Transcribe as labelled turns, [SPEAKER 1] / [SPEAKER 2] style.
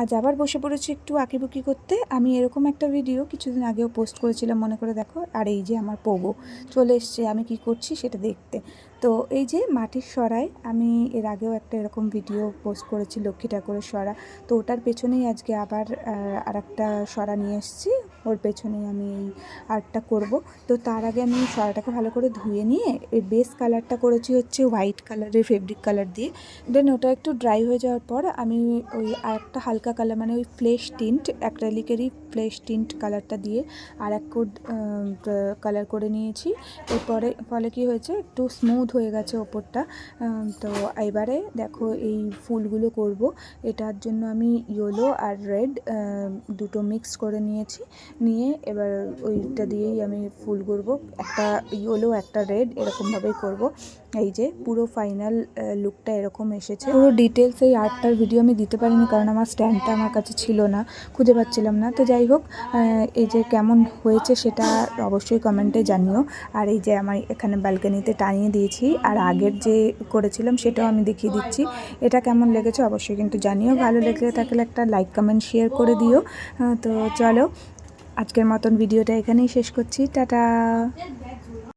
[SPEAKER 1] আজ আবার বসে পড়েছি একটু আঁকিবুকি করতে। আমি এরকম একটা ভিডিও কিছুদিন আগেও পোস্ট করেছিলাম, মনে করে দেখো। আর এই যে আমার পোগো চলে এসছে, আমি কি করছি সেটা দেখতে। তো এই যে মাটির সরায়, আমি এর আগেও একটা এরকম ভিডিও পোস্ট করেছি, লক্ষ্মী ঠাকুরের সরা। তো ওটার পেছনেই আজকে আবার আর একটা সরা নিয়ে এসেছি। ওর পেছনেই আমি এই আর্টটা করব। তো তার আগে আমি সরাটাকে ভালো করে ধুয়ে নিয়ে এর বেস কালারটা করেছি হচ্ছে হোয়াইট কালারের ফেব্রিক কালার দিয়ে। দেন ওটা একটু ড্রাই হয়ে যাওয়ার পর আমি ওই আরেকটা হালকা কালার মানে ওই ফ্লেশ টিন্ট অ্যাক্রালিকেরই ফ্লেশ টিন্ট কালারটা দিয়ে আর এক কোড কালার করে নিয়েছি। এরপরে ফলে কি হয়েছে? একটু স্মুথ হয়ে গেছে ওপরটা। তো এবারে দেখো এই ফুলগুলো করব। এটার জন্য আমি ইয়েলো আর রেড দুটো মিক্স করে নিয়েছি। নিয়ে এবার ওইটা দিয়েই আমি ফুল করব। একটা ইয়েলো একটা রেড এরকমভাবেই করব। এই যে পুরো ফাইনাল লুকটা এরকম এসেছে। পুরো ডিটেলস এই আর্টটার ভিডিও আমি দিতে পারিনি কারণ আমার স্ট্যান্ডটা আমার কাছে ছিল না, খুঁজে পাচ্ছিলাম না। তো যাই হোক এই যে কেমন হয়েছে সেটা অবশ্যই কমেন্টে জানিও। আর এই যে আমার এখানে ব্যালকানিতে টানিয়ে দিয়েছি, আর আগের যে করেছিলাম সেটাও আমি দেখিয়ে দিচ্ছি। এটা কেমন লেগেছে অবশ্যই কিন্তু জানিও। ভালো লেগে থাকলে একটা লাইক কমেন্ট শেয়ার করে দিও। তো চলো আজকের মতন ভিডিওটা এখানেই শেষ করছি। টাটা!